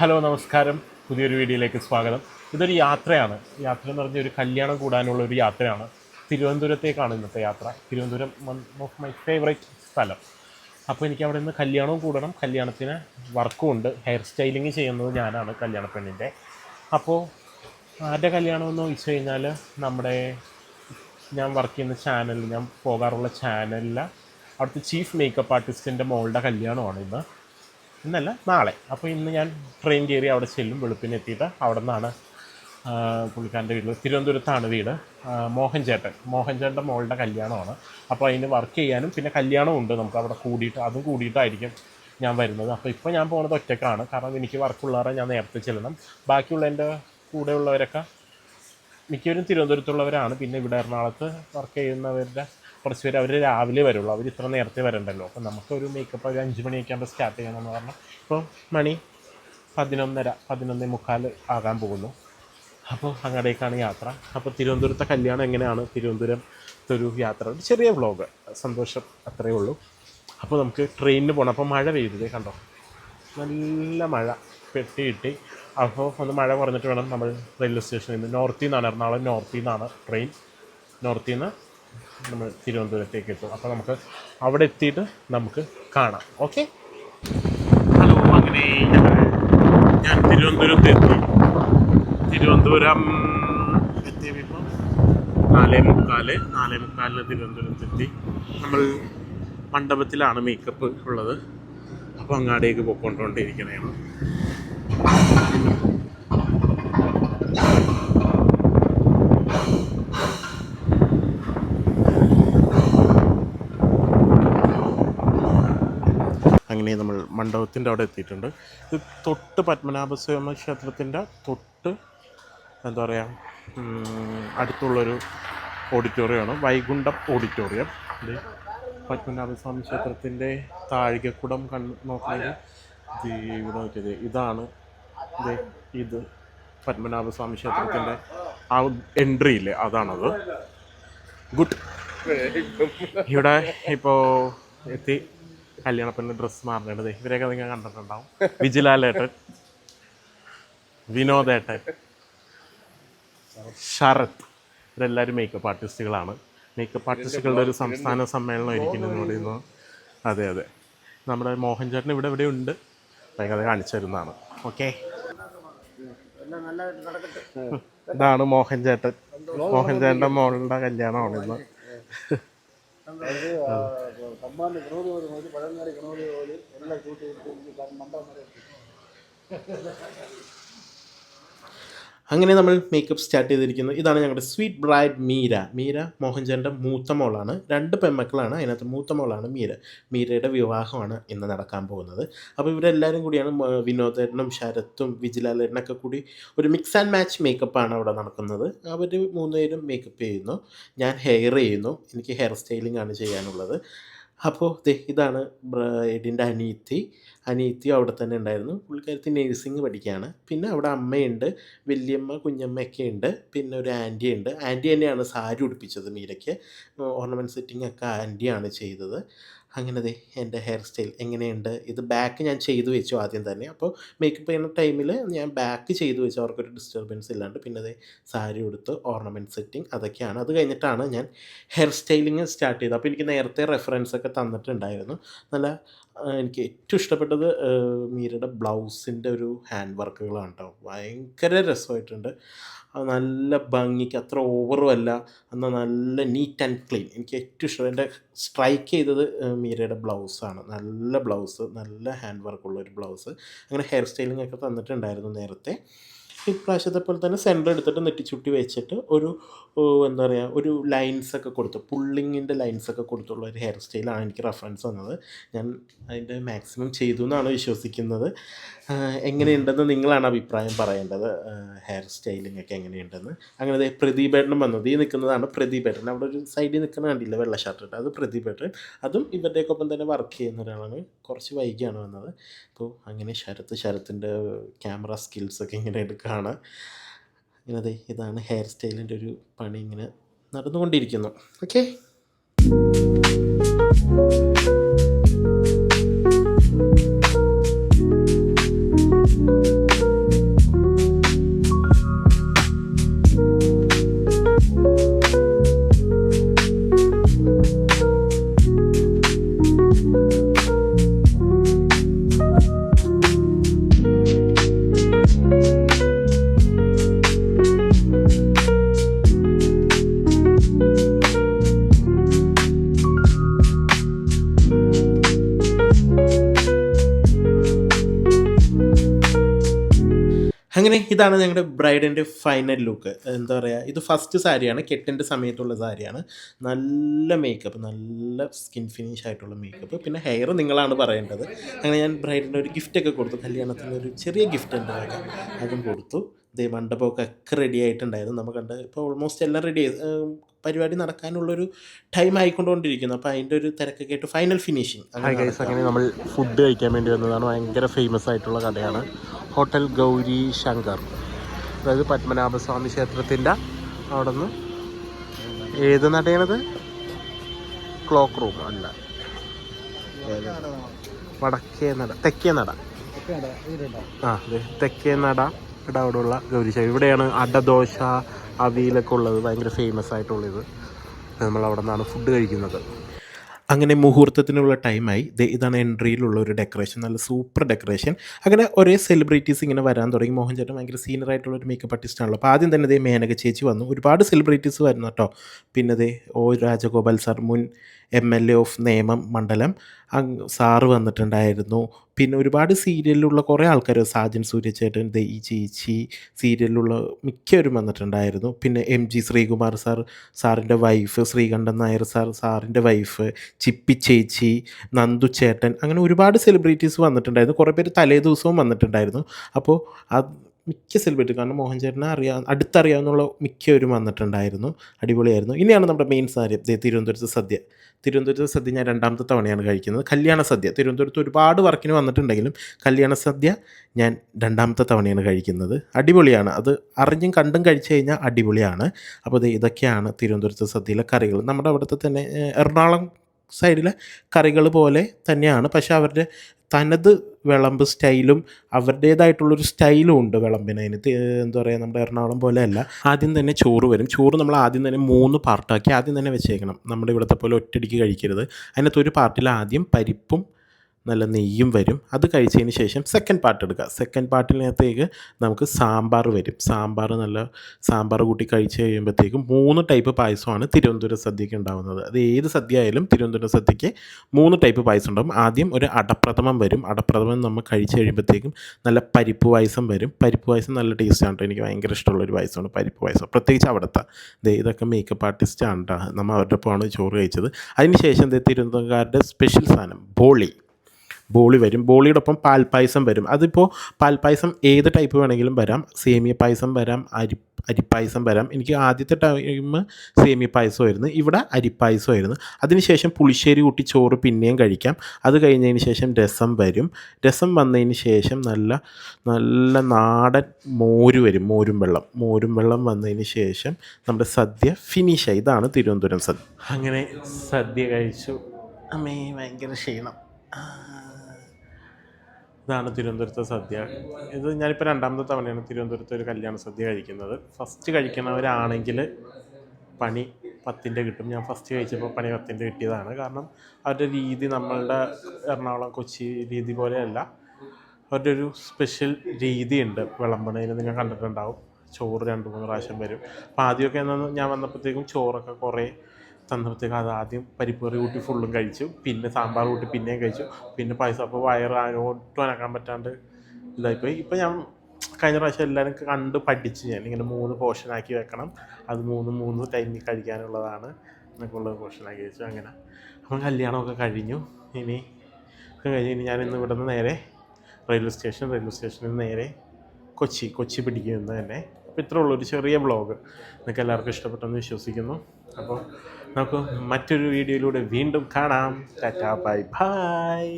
Hello നമസ്കാരം. പുതിയൊരു വീഡിയോയിലേക്ക് സ്വാഗതം. ഇതൊരു യാത്രയാണ്. യാത്ര എന്ന് പറഞ്ഞ ഒരു കല്യാണം കൂടാനുള്ള ഒരു യാത്രയാണ്. തിരുവനന്തപുരത്തേക്കാണ് ഇന്നത്തെ യാത്ര. Thiruvananthapuram one of my favourite സ്ഥലം. അപ്പോൾ എനിക്ക് അവിടെ നിന്ന് കല്യാണവും കൂടണം. കല്യാണത്തിന് വർക്കും ഉണ്ട്. ഹെയർ സ്റ്റൈലിങ് ചെയ്യുന്നത് ഞാനാണ് കല്യാണ പെണ്ണിന്റെ. അപ്പോൾ ആരുടെ കല്യാണം എന്ന് ചോദിച്ചു കഴിഞ്ഞാൽ നമ്മുടെ ഞാൻ വർക്ക് ചെയ്യുന്ന ചാനലിൽ ഞാൻ പോകാറുള്ള ചാനലിൽ അവിടുത്തെ ചീഫ് മേക്കപ്പ് ആർട്ടിസ്റ്റിന്റെ മോളുടെ കല്യാണമാണ് ഇന്ന്. ഇന്നല്ല നാളെ. അപ്പോൾ ഇന്ന് ഞാൻ ട്രെയിൻ കയറി അവിടെ ചെല്ലും. വെളുപ്പിന് എത്തിയിട്ട് അവിടെ നിന്നാണ് പുള്ളിക്കാരന്റെ വീട്ടിൽ തിരുവനന്തപുരത്താണ് വീട്. മോഹൻ ചേട്ടൻ. മോഹൻ ചേട്ടന്റെ മോളുടെ കല്യാണമാണ്. അപ്പോൾ അതിന് വർക്ക് ചെയ്യാനും പിന്നെ കല്യാണവും ഉണ്ട് നമുക്ക് അവിടെ കൂടിയിട്ട്. അതും കൂടിയിട്ടായിരിക്കും ഞാൻ വരുന്നത്. അപ്പോൾ ഇപ്പോൾ ഞാൻ പോകുന്നത് ഒറ്റക്കാണ്. കാരണം എനിക്ക് വർക്കുള്ളവരെ ഞാൻ നേരത്തെ ചെല്ലണം. ബാക്കിയുള്ള എന്റെ കൂടെയുള്ളവരൊക്കെ മിക്കവരും തിരുവനന്തപുരത്തുള്ളവരാണ്. പിന്നെ ഇവിടെ എറണാകുളത്ത് വർക്ക് ചെയ്യുന്നവരുടെ കുറച്ച് പേര് അവർ രാവിലെ വരുള്ളൂ. അവർ ഇത്ര നേരത്തെ വരണ്ടല്ലോ. അപ്പം നമുക്കൊരു മേക്കപ്പ് ഒരു അഞ്ച് മണിയൊക്കെ ആകുമ്പോൾ സ്റ്റാർട്ട് ചെയ്യണമെന്ന് പറഞ്ഞാൽ ഇപ്പോൾ മണി പതിനൊന്നര പതിനൊന്നേ മുക്കാൽ ആകാൻ പോകുന്നു. അപ്പോൾ അങ്ങടേക്കാണ് യാത്ര. അപ്പോൾ തിരുവനന്തപുരത്തെ കല്യാണം എങ്ങനെയാണ്? തിരുവനന്തപുരത്തെ ഒരു യാത്ര. ഒരു ചെറിയ വ്ളോഗ് സന്തോഷം അത്രയേ ഉള്ളൂ. അപ്പോൾ നമുക്ക് ട്രെയിനിന് പോകണം അപ്പോൾ മഴ പെയ്തത് കണ്ടോ? നല്ല മഴ പെട്ടി കിട്ടി അപ്പോൾ ഒന്ന് മഴ കുറഞ്ഞിട്ട് വേണം നമ്മൾ റെയിൽവേ സ്റ്റേഷനിൽ നിന്ന് നോർത്തിൽ നിന്നാണ് എറണാകുളം നോർത്തിൽ നിന്നാണ് ട്രെയിൻ നോർത്തിൽ നിന്ന് നമ്മൾ തിരുവനന്തപുരത്തേക്ക് എത്തും. അപ്പോൾ നമുക്ക് അവിടെ എത്തിയിട്ട് നമുക്ക് കാണാം. ഓക്കെ ഹലോ അങ്ങനെ ഞാൻ തിരുവനന്തപുരത്ത് എത്തി. തിരുവനന്തപുരം എത്തിയപ്പോൾ നാലേ മുക്കാൽ നാലേ മുക്കാലിന് തിരുവനന്തപുരത്ത് എത്തി. നമ്മൾ മണ്ഡപത്തിലാണ് മേക്കപ്പ് ഉള്ളത്. അപ്പോൾ അങ്ങാടിയേക്ക് പോയിക്കൊണ്ടിരിക്കണേണ് അങ്ങനെ നമ്മൾ മണ്ഡപത്തിന്റെ അവിടെ എത്തിയിട്ടുണ്ട്. ഇത് തൊട്ട് പത്മനാഭസ്വാമി ക്ഷേത്രത്തിന്റെ തൊട്ട് എന്താ പറയുക അടുത്തുള്ളൊരു ഓഡിറ്റോറിയമാണ് വൈകുണ്ഠം ഓഡിറ്റോറിയം. ഇത് പത്മനാഭസ്വാമി ക്ഷേത്രത്തിന്റെ താഴികക്കുടം കണ്ട് ഇത് ഇവിടെ നോക്കിയത് ഇതാണ്. ഇത് ഇത് പത്മനാഭസ്വാമി ക്ഷേത്രത്തിന്റെ ആ എൻട്രി ഇല്ലേ അതാണത്. ഗുഡ് ഇവിടെ ഇപ്പോൾ എത്തി. കല്യാണപ്പെണ്ണ് ഡ്രസ്സ് മാറേണ്ടത് ഇവരെയൊക്കെ നിങ്ങൾ കണ്ടിട്ടുണ്ടാവും. വിജിലാലേട്ടൻ വിനോദേട്ടൻ ശരത്. ഇവരെല്ലാവരും മേക്കപ്പ് ആർട്ടിസ്റ്റുകളാണ് മേക്കപ്പ് ആർട്ടിസ്റ്റുകളുടെ ഒരു സംസ്ഥാന സമ്മേളനം ഇരിക്കുന്നു എന്ന് പറയുന്നു അതെ അതെ. നമ്മുടെ മോഹൻ ഇവിടെ ഇവിടെ ഉണ്ട്. ഭയങ്കര കാണിച്ചു തരുന്നതാണ്. ഓക്കെ ഇതാണ് മോഹൻ ചേട്ടൻ. മോഹൻ ചേട്ടന്റെ മോളുടെ കല്യാണമാണ് ഇന്ന്. കമ്പാണ്ട് ഗണപതി പോലെ മതി പഴങ്ങാടി ഗണപതി പോലെ എല്ലാം കൂട്ടി എനിക്ക് മണ്ടം വരെ അങ്ങനെ നമ്മൾ മേക്കപ്പ് സ്റ്റാർട്ട് ചെയ്തിരിക്കുന്നത് ഇതാണ് ഞങ്ങളുടെ സ്വീറ്റ് ബ്രൈഡ് മീര മീര മോഹൻചാന്റെ മൂത്ത മോളാണ്. രണ്ട് പെൺമക്കളാണ്. അതിനകത്ത് മൂത്ത മോളാണ് മീര. മീരയുടെ വിവാഹമാണ് ഇന്ന് നടക്കാൻ പോകുന്നത്. അപ്പോൾ ഇവരെല്ലാവരും കൂടിയാണ് വിനോദേട്ടനും ശരത്തും വിജിലാലേട്ടനൊക്കെ കൂടി ഒരു മിക്സ് ആൻഡ് മാച്ച് മേക്കപ്പാണ് അവിടെ നടക്കുന്നത്. അവർ മൂന്നുപേരും മേക്കപ്പ് ചെയ്യുന്നു. ഞാൻ ഹെയർ ചെയ്യുന്നു. എനിക്ക് ഹെയർ സ്റ്റൈലിംഗ് ആണ് ചെയ്യാനുള്ളത്. അപ്പോൾ ഇതാണ് ബ്രൈഡിന്റെ അനിയത്തി അനിയത്തി അവിടെ തന്നെ ഉണ്ടായിരുന്നു. പുള്ളിക്കാരത്തി നേഴ്സിംഗ് പഠിക്കുകയാണ്. പിന്നെ അവിടെ അമ്മയുണ്ട് വലിയമ്മ കുഞ്ഞമ്മയൊക്കെ ഉണ്ട് പിന്നെ ഒരു ആന്റി ഉണ്ട്. ആന്റി തന്നെയാണ് സാരി ഉടുപ്പിച്ചത് മീരയ്ക്ക്. ഓർണമെന്റ് സെറ്റിംഗ് ഒക്കെ ആന്റിയാണ് ചെയ്തത്. അങ്ങനെ ദേ എന്റെ ഹെയർ സ്റ്റൈൽ എങ്ങനെയുണ്ട്? ഇത് ബാക്ക് ഞാൻ ചെയ്തു വെച്ചു ആദ്യം തന്നെ. അപ്പോൾ മേക്കപ്പ് ചെയ്യുന്ന ടൈമിൽ ഞാൻ ബാക്ക് ചെയ്തു വെച്ചു. അവർക്കൊരു ഡിസ്റ്റർബൻസ് ഇല്ലാണ്ട്. പിന്നെ ദേ സാരി ഉടുത്ത് ഓർണമെന്റ് സെറ്റിംഗ് അതൊക്കെയാണ്. അത് കഴിഞ്ഞിട്ടാണ് ഞാൻ ഹെയർ സ്റ്റൈലിങ് സ്റ്റാർട്ട് ചെയ്തത്. അപ്പോൾ എനിക്ക് നേരത്തെ റെഫറൻസ് ഒക്കെ തന്നിട്ടുണ്ടായിരുന്നു. നല്ല എനിക്ക് ഏറ്റവും ഇഷ്ടപ്പെട്ടത് ആ, മീരയുടെ ബ്ലൗസിന്റെ ഒരു ഹാൻഡ് വർക്കുകളാണ് കേട്ടോ ഭയങ്കര രസമായിട്ടുണ്ട്. നല്ല ഭംഗിക്ക് അത്ര ഓവറും അല്ല. എന്നാൽ നല്ല നീറ്റ് ആൻഡ് ക്ലീൻ. എനിക്ക് ഏറ്റവും ഇഷ്ടം. എന്റെ സ്ട്രൈക്ക് ചെയ്തത് മീരയുടെ ബ്ലൗസാണ്. നല്ല ബ്ലൗസ് നല്ല ഹാൻഡ് വർക്കുള്ള ഒരു ബ്ലൗസ്. അങ്ങനെ ഹെയർ സ്റ്റൈലിംഗ് ഒക്കെ തന്നിട്ടുണ്ടായിരുന്നു നേരത്തെ. ഇപ്രാവശ്യത്തെ പോലെ തന്നെ സെന്റർ എടുത്തിട്ട് നെറ്റിച്ചുട്ടി വെച്ചിട്ട് ഒരു എന്താ പറയുക ഒരു ലൈൻസ് ഒക്കെ കൊടുത്തു. പുള്ളിങ്ങിന്റെ ലൈൻസ് ഒക്കെ കൊടുത്തുള്ള ഒരു ഹെയർ സ്റ്റൈലാണ് എനിക്ക് റെഫറൻസ് വന്നത് ഞാൻ അതിന്റെ മാക്സിമം ചെയ്തു എന്നാണ് വിശ്വസിക്കുന്നത്. എങ്ങനെയുണ്ടെന്ന് നിങ്ങളാണ് അഭിപ്രായം പറയേണ്ടത്. ഹെയർ സ്റ്റൈലിംഗ് ഒക്കെ എങ്ങനെയുണ്ടെന്ന്. അങ്ങനെ ദേ പ്രദീപേട്ടനും വന്നത് ഈ നിൽക്കുന്നതാണ് പ്രതിഭേടൻ അവിടെ ഒരു സൈഡിൽ നിൽക്കുന്ന കണ്ടില്ല വെള്ള ഷർട്ട് ഇട്ട്. അത് പ്രതിഭേടൻ അതും ഇവരുടെയൊക്കെ ഒപ്പം തന്നെ വർക്ക് ചെയ്യുന്ന ഒരാളാണ്. കുറച്ച് വൈകിയാണ് വന്നത്. അപ്പോൾ അങ്ങനെ ശരത്ത് ശരത്തിന്റെ ക്യാമറ സ്കിൽസൊക്കെ ഇങ്ങനെ ഇങ്ങനെ ദേ ഇതാണ് ഹെയർ സ്റ്റൈലിന്റെ ഒരു പണി ഇങ്ങനെ നടന്നുകൊണ്ടിരിക്കുന്നു. ഓക്കെ അങ്ങനെ ഇതാണ് ഞങ്ങളുടെ ബ്രൈഡിന്റെ ഫൈനൽ ലുക്ക് എന്താ പറയുക ഇത് ഫസ്റ്റ് സാരിയാണ് കെട്ടിന്റെ സമയത്തുള്ള സാരിയാണ്. നല്ല മേക്കപ്പ് നല്ല സ്കിൻ ഫിനിഷ് ആയിട്ടുള്ള മേക്കപ്പ് പിന്നെ ഹെയർ നിങ്ങളാണ് പറയേണ്ടത്. അങ്ങനെ ഞാൻ ബ്രൈഡിന്റെ ഒരു ഗിഫ്റ്റൊക്കെ കൊടുത്തു. കല്യാണത്തിന് ഒരു ചെറിയ ഗിഫ്റ്റ് ഉണ്ട് വക. അതും കൊടുത്തു. ദേ മണ്ഡപമൊക്കെ ഒക്കെ റെഡി ആയിട്ടുണ്ടായിരുന്നു. നമ്മൾ കണ്ട് ഇപ്പോൾ ഓൾമോസ്റ്റ് എല്ലാം റെഡി പരിപാടി നടക്കാനുള്ളൊരു ടൈം ആയിക്കൊണ്ടുകൊണ്ടിരിക്കുന്നു. അപ്പോൾ അതിന്റെ ഒരു തിരക്കൊക്കെ ആയിട്ട് ഫൈനൽ ഫിനിഷിങ് അങ്ങനെ നമ്മൾ ഫുഡ് കഴിക്കാൻ വേണ്ടി വന്നതാണ്. ഭയങ്കര ഫേമസ് ആയിട്ടുള്ള കടയാണ്. ഹോട്ടൽ ഗൗരി ശങ്കർ. അതായത് പത്മനാഭസ്വാമി ക്ഷേത്രത്തിന്റെ അവിടെ നിന്ന് ഏത് നടയണത്? ക്ലോക്ക് റൂം അല്ല. വടക്കേ നട തെക്കേ നട. ആ അതെ. തെക്കേ നട ഇവിടെ അവിടെയുള്ള ഗൗരിശാല ഇവിടെയാണ് അടദോശ അവിയിലൊക്കെ ഉള്ളത്. ഭയങ്കര ഫേമസ് ആയിട്ടുള്ളത്. നമ്മൾ അവിടെ നിന്നാണ് ഫുഡ് കഴിക്കുന്നത്. അങ്ങനെ മുഹൂർത്തത്തിനുള്ള ടൈമായി ഇതാണ് എൻട്രിയിലുള്ള ഒരു ഡെക്കറേഷൻ നല്ല സൂപ്പർ ഡെക്കറേഷൻ അങ്ങനെ ഒരേ സെലിബ്രിറ്റീസ് ഇങ്ങനെ വരാൻ തുടങ്ങി. മോഹൻ ചേട്ടൻ ഭയങ്കര സീനിയർ ആയിട്ടുള്ള ഒരു മേക്കപ്പ് ആർട്ടിസ്റ്റ് ആണല്ലോ. അപ്പോൾ ആദ്യം തന്നെ ഇതേ മേനക ചേച്ചി വന്നു. ഒരുപാട് സെലിബ്രിറ്റീസ് വരുന്നു കേട്ടോ. പിന്നെ ഇതേ ഓ രാജഗോപാൽ സാർ മുൻ M L A of Nemom മണ്ഡലം സാറ് വന്നിട്ടുണ്ടായിരുന്നു. പിന്നെ ഒരുപാട് സീരിയലിലുള്ള കുറേ ആൾക്കാർ സാജൻ സൂര്യചേട്ടൻ ദേ ഈ ചേച്ചി സീരിയലിലുള്ള മിക്കവരും വന്നിട്ടുണ്ടായിരുന്നു. പിന്നെ എം ജി ശ്രീകുമാർ സാർ സാറിന്റെ വൈഫ് ശ്രീകണ്ഠൻ നായർ സാർ സാറിന്റെ വൈഫ് ചിപ്പി ചേച്ചി നന്ദു ചേട്ടൻ അങ്ങനെ ഒരുപാട് സെലിബ്രിറ്റീസ് വന്നിട്ടുണ്ടായിരുന്നു. കുറേ പേര് തലേ ദിവസവും വന്നിട്ടുണ്ടായിരുന്നു. അപ്പോൾ അത് മിക്ക സെലിബ്രിറ്റി കാരണം മോഹൻ ചേട്ടനെ അറിയാ അടുത്തറിയാവുന്നുള്ള മിക്കവരും വന്നിട്ടുണ്ടായിരുന്നു. അടിപൊളിയായിരുന്നു. ഇനിയാണ് നമ്മുടെ മെയിൻ സാരി തിരുവനന്തപുരത്ത് സദ്യ. തിരുവനന്തപുരത്ത് സദ്യ ഞാൻ രണ്ടാമത്തെ തവണയാണ് കഴിക്കുന്നത്. കല്യാണ സദ്യ. തിരുവനന്തപുരത്ത് ഒരുപാട് വർക്കിന് വന്നിട്ടുണ്ടെങ്കിലും കല്യാണ സദ്യ ഞാൻ രണ്ടാമത്തെ തവണയാണ് കഴിക്കുന്നത്. അടിപൊളിയാണ്. അത് അറിഞ്ഞും കണ്ടും കഴിച്ചു കഴിഞ്ഞാൽ അടിപൊളിയാണ്. അപ്പോൾ ഇതൊക്കെയാണ് തിരുവനന്തപുരത്ത് സദ്യയിലെ കറികൾ. നമ്മുടെ അവിടുത്തെ തന്നെ എറണാകുളം സൈഡിലെ കറികൾ പോലെ തന്നെയാണ്. പക്ഷേ അവരുടെ തനത് വിളമ്പ് സ്റ്റൈലും അവരുടേതായിട്ടുള്ളൊരു സ്റ്റൈലും ഉണ്ട് വിളമ്പിന്. അതിന് എന്താ പറയുക നമ്മുടെ എറണാകുളം പോലെയല്ല ആദ്യം തന്നെ ചോറ് വരും. ചോറ് നമ്മൾ ആദ്യം തന്നെ മൂന്ന് പാർട്ടാക്കി ആദ്യം തന്നെ വെച്ചേക്കണം. നമ്മുടെ ഇവിടുത്തെ പോലെ ഒറ്റടിക്ക് കഴിക്കരുത്. അതിനകത്ത് ഒരു പാർട്ടിൽ ആദ്യം പരിപ്പും നല്ല നെയ്യും വരും. അത് കഴിച്ചതിന് ശേഷം സെക്കൻഡ് പാർട്ട് എടുക്കുക. സെക്കൻഡ് പാർട്ടിനകത്തേക്ക് നമുക്ക് സാമ്പാർ വരും. സാമ്പാർ നല്ല സാമ്പാർ കൂട്ടി കഴിച്ച് കഴിയുമ്പോഴത്തേക്കും മൂന്ന് ടൈപ്പ് പായസമാണ് തിരുവനന്തപുരം സദ്യക്ക് ഉണ്ടാകുന്നത് അത് ഏത് സദ്യ ആയാലും തിരുവനന്തപുരം സദ്യക്ക് മൂന്ന് ടൈപ്പ് പായസം ഉണ്ടാകും ആദ്യം ഒരു അടപ്രഥമം വരും. അടപ്രഥമം നമ്മൾ കഴിച്ച് കഴിയുമ്പോഴത്തേക്കും നല്ല പരിപ്പ് പായസം വരും. പരിപ്പ് പായസം നല്ല ടേസ്റ്റാണ് കേട്ടോ എനിക്ക് ഭയങ്കര ഇഷ്ടമുള്ള ഒരു പായസമാണ് പരിപ്പ് പായസം. പ്രത്യേകിച്ച് അവിടുത്തെ. ഇതൊക്കെ മേക്കപ്പ് ആർട്ടിസ്റ്റാണ് കേട്ടോ നമ്മൾ അവരുടെ ഒപ്പമാണ് ചോറ് കഴിച്ചത്. അതിന് ശേഷം ദേ തിരുവനന്തപുരക്കാരുടെ സ്പെഷ്യൽ സാധനം ബോളി. ബോളി വരും. ബോളിയോടൊപ്പം പാൽപ്പായസം വരും. അതിപ്പോൾ പാൽപ്പായസം ഏത് ടൈപ്പ് വേണമെങ്കിലും വരാം. സേമിയ പായസം വരാം. അരി അരിപ്പായസം വരാം. എനിക്ക് ആദ്യത്തെ ടൈം സേമിയ പായസമായിരുന്നു ഇവിടെ അരിപ്പായസമായിരുന്നു അതിനുശേഷം പുളിശ്ശേരി കൂട്ടി ചോറ് പിന്നെയും കഴിക്കാം. അത് കഴിഞ്ഞതിന് ശേഷം രസം വരും. രസം വന്നതിന് ശേഷം നല്ല നല്ല നാടൻ മോര് വരും. മോരും വെള്ളം. മോരും വെള്ളം വന്നതിന് ശേഷം നമ്മുടെ സദ്യ ഫിനിഷായി ഇതാണ് തിരുവനന്തപുരം സദ്യ. അങ്ങനെ സദ്യ കഴിച്ചു. അമ്മേ ഭയങ്കര ക്ഷീണം. ആ. ഇതാണ് തിരുവനന്തപുരത്തെ സദ്യ. ഇത് ഞാനിപ്പോൾ രണ്ടാമത്തെ തവണയാണ് തിരുവനന്തപുരത്ത് ഒരു കല്യാണ സദ്യ കഴിക്കുന്നത്. ഫസ്റ്റ് കഴിക്കണവരാണെങ്കിൽ പണി പത്തിന്റെ കിട്ടും. ഞാൻ ഫസ്റ്റ് കഴിച്ചപ്പോൾ പണി പത്തിന്റെ കിട്ടിയതാണ്. കാരണം അവരുടെ രീതി നമ്മളുടെ എറണാകുളം കൊച്ചി രീതി പോലെയല്ല. അവരുടെ ഒരു സ്പെഷ്യൽ രീതിയുണ്ട്. വിളമ്പണയിൽ നിങ്ങൾ കണ്ടിട്ടുണ്ടാവും. ചോറ് രണ്ട് മൂന്ന് പ്രാവശ്യം വരും. അപ്പോൾ ആദ്യമൊക്കെ ഞാൻ വന്നപ്പോഴത്തേക്കും ചോറൊക്കെ കുറേ തന്നപ്പോഴത്തേക്കും അത് ആദ്യം പരിപ്പ് കറി കൂട്ടി ഫുള്ളും കഴിച്ചു. പിന്നെ സാമ്പാർ കൂട്ടി പിന്നെയും കഴിച്ചു. പിന്നെ പായസം അപ്പോൾ വയറ് ഒട്ടും അനക്കാൻ പറ്റാണ്ട് ഇതായിപ്പോയി. ഇപ്പം ഞാൻ കഴിഞ്ഞ പ്രാവശ്യം എല്ലാവരും കണ്ട് പഠിച്ച് ഞാൻ ഇങ്ങനെ മൂന്ന് പോർഷനാക്കി വെക്കണം. അത് മൂന്ന് മൂന്ന് ടൈമിൽ കഴിക്കാനുള്ളതാണ്. എന്നൊക്കെയുള്ള പോർഷനാക്കി വെച്ചു അങ്ങനെ. അപ്പം കല്യാണമൊക്കെ കഴിഞ്ഞു. ഇനി ഒക്കെ കഴിഞ്ഞ് ഇനി ഞാൻ ഇന്ന് ഇവിടെ നിന്ന് നേരെ റെയിൽവേ സ്റ്റേഷൻ റെയിൽവേ സ്റ്റേഷനിൽ നിന്ന് നേരെ കൊച്ചി കൊച്ചി പിടിക്കുന്നത് തന്നെ. അപ്പോൾ ഇത്രേ ഉള്ളൂ ഒരു ചെറിയ വ്ളോഗ് നിങ്ങൾക്ക് എല്ലാവർക്കും ഇഷ്ടപ്പെട്ടെന്ന് വിശ്വസിക്കുന്നു. അപ്പോൾ നമുക്ക് മറ്റൊരു വീഡിയോയിലൂടെ വീണ്ടും കാണാം. Tata bye bye.